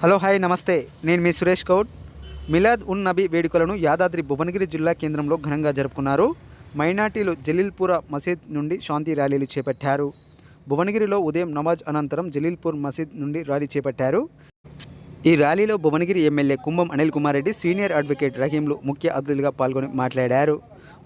Hello hi నమస్తే. నేను మీ సురేష్ కౌడ్ మిలాద్ ఉన్ నబీ వేడుకలను యాదాద్రి భువనగిరి జిల్లా కేంద్రంలో ఘనంగా జరుపుకున్నారు. మైనార్టీలు జలీల్పుర మసీద్ నుండి శాంతి ర్యాలీలు చేపట్టారు. భువనగిరిలో ఉదయం నమాజ్ అనంతరం జలీల్పూర్ మసీద్ నుండి ర్యాలీ చేపట్టారు. ఈ ర్యాలీలో Bhuvanagiri MLA Kumbham Anil Kumar Reddy senior advocate రహీంలు ముఖ్య అతిథులుగా పాల్గొని మాట్లాడారు.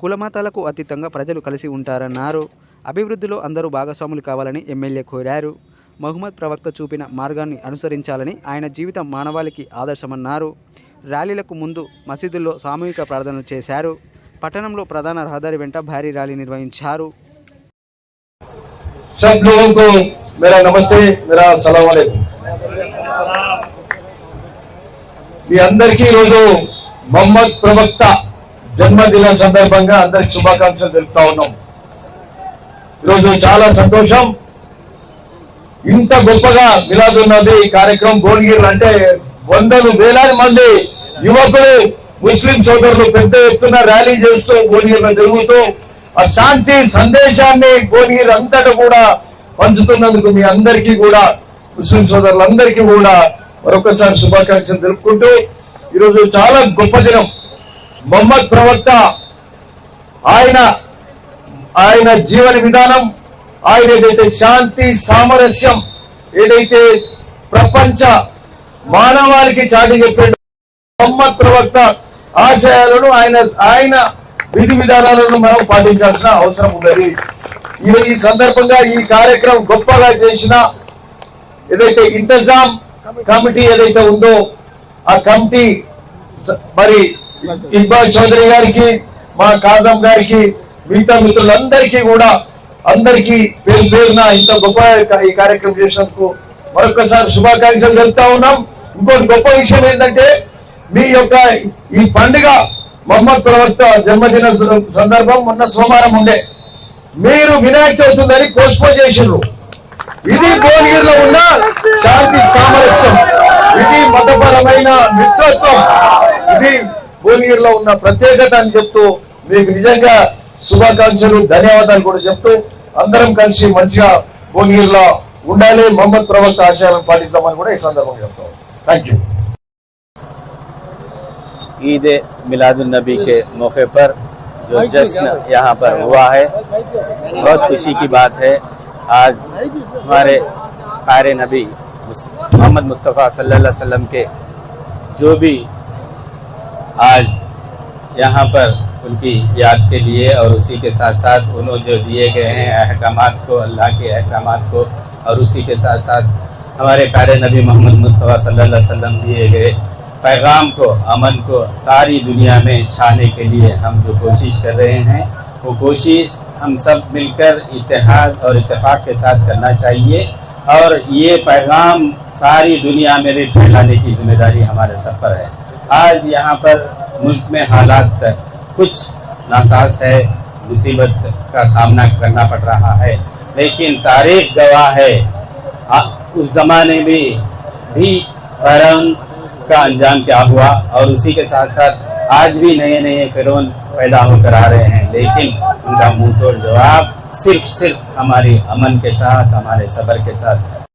కులమతాలకు అతీతంగా ప్రజలు కలిసి ఉంటారన్నారు. అభివృద్ధిలో అందరూ భాగస్వాములు కావాలని ఎమ్మెల్యే కోరారు. మహమ్మద్ ప్రవక్త చూపిన మార్గాన్ని అనుసరించాలని ఆయన జీవితం మానవాళికి ఆదర్శమన్నారు ర్యాలీలకు ముందు మసీదుల్లో సామూహిక ప్రార్థనలు చేశారు పట్టణంలో ప్రధాన రహదారి వెంట భారీ ర్యాలీ నిర్వహించారు सब लोगों को मेरा नमस्ते मेरा సలాం అలైకుం మీ అందరికీ ఈరోజు మహమ్మద్ ప్రవక్త జన్మదిన సందర్భంగా అందరికి శుభాకాంక్షలు తెలుపుతా ఉన్నాం ఈరోజు చాలా సంతోషం ఇంత గొప్పగా మిలాదున్నది ఈ కార్యక్రమం భువనగిరి అంటే వందలు వేలాది మంది యువకులు ముస్లిం సోదరులు పెద్ద ఎత్తున ర్యాలీ చేస్తూ భువనగిరిలో జరుగుతూ ఆ శాంతి సందేశాన్ని భువనగిరి అంతటా కూడా పంచుతున్నందుకు మీ అందరికీ కూడా ముస్లిం సోదరులందరికీ కూడా మరొకసారి శుభాకాంక్షలు తెలుపుకుంటూ ఈరోజు చాలా గొప్ప దినం. మొహమ్మద్ ప్రవక్త ఆయన ఆయన జీవన విధానం ఆయన ఏదైతే శాంతి సామరస్యం ఏదైతే ప్రపంచ మానవాళికి చాటి చెప్పాడు మొహమ్మద్ ప్రవక్త ఆశయాలను ఆయన ఆయన విధి విధానాలను మనం పాటించాల్సిన అవసరం ఉన్నది. ఈ- ఈ సందర్భంగా ఈ కార్యక్రమం గొప్పగా చేసిన ఏదైతే ఇంతజాం కమిటీ ఏదైతే ఉందో ఆ కమిటీ మరి ఇక్బాల్ చౌదరి గారికి మా కాజం గారికి మిగతా మిత్రులందరికీ కూడా అందరికీ పేరు పేరున ఇంత గొప్ప ఈ కార్యక్రమం చేసినందుకు మరొకసారి శుభాకాంక్షలు తెలుపుతా ఉన్నాం. ఇంకోటి గొప్ప విషయం ఏంటంటే మీ యొక్క ఈ పండుగ మహమ్మద్ ప్రవక్త జన్మదిన సందర్భం మొన్న సోమవారం ఉండే. మీరు వినాయక చవితి ఉందని పోస్ట్పోన్ చేసిండ్రు. ఇది భువనగిరిలో ఉన్న శాంతి సామరస్యం. ఇది మతపరమైన మిత్రత్వం. ఇది భువనగిరిలో ఉన్న ప్రత్యేకత అని చెప్తూ మీకు నిజంగా శుభాకాంక్షలు ధన్యవాదాలు కూడా చెప్తూ అందరం కలిసి మంచిగా భువనగిరిలో ఉండాలి، మహమ్మద్ ప్రవక్త ఆశయాలను పాటిస్తామని కూడా ఈ సందర్భంగా చెప్తాం థ్యాంక్ యూ عید میلاد النبی کے موقع پر جو جشن یہاں پر ہوا ہے، بہت خوشی کی بات ہے۔ آج ہمارے قائر نبی محمد مصطفیٰ صلی اللہ علیہ وسلم کے جو بھی آج یہاں پر ان کی یاد کے لیے اور اسی کے ساتھ ساتھ انہوں جو دیے گئے ہیں احکامات کو، اللہ کے احکامات کو، اور اسی کے ساتھ ساتھ ہمارے پیارے نبی محمد مصطفیٰ صلی اللہ علیہ وسلم دیے گئے پیغام کو، امن کو ساری دنیا میں چھانے کے لیے ہم جو کوشش کر رہے ہیں، وہ کوشش ہم سب مل کر اتحاد اور اتفاق کے ساتھ کرنا چاہیے اور یہ پیغام ساری دنیا میں بھی پھیلانے کی ذمہ داری ہمارے سب پر ہے۔ آج یہاں پر ملک میں حالات کچھ ناساز ہے، مصیبت کا سامنا کرنا پڑ رہا ہے۔ لیکن تاریخ گواہ ہے۔ اس زمانے میں بھی فرعون کا انجام کیا ہوا اور اسی کے ساتھ ساتھ آج بھی نئے نئے فرعون پیدا ہو کر آ رہے ہیں۔ لیکن ان کا منہ توڑ جواب صرف صرف ہماری امن کے ساتھ، ہمارے صبر کے ساتھ۔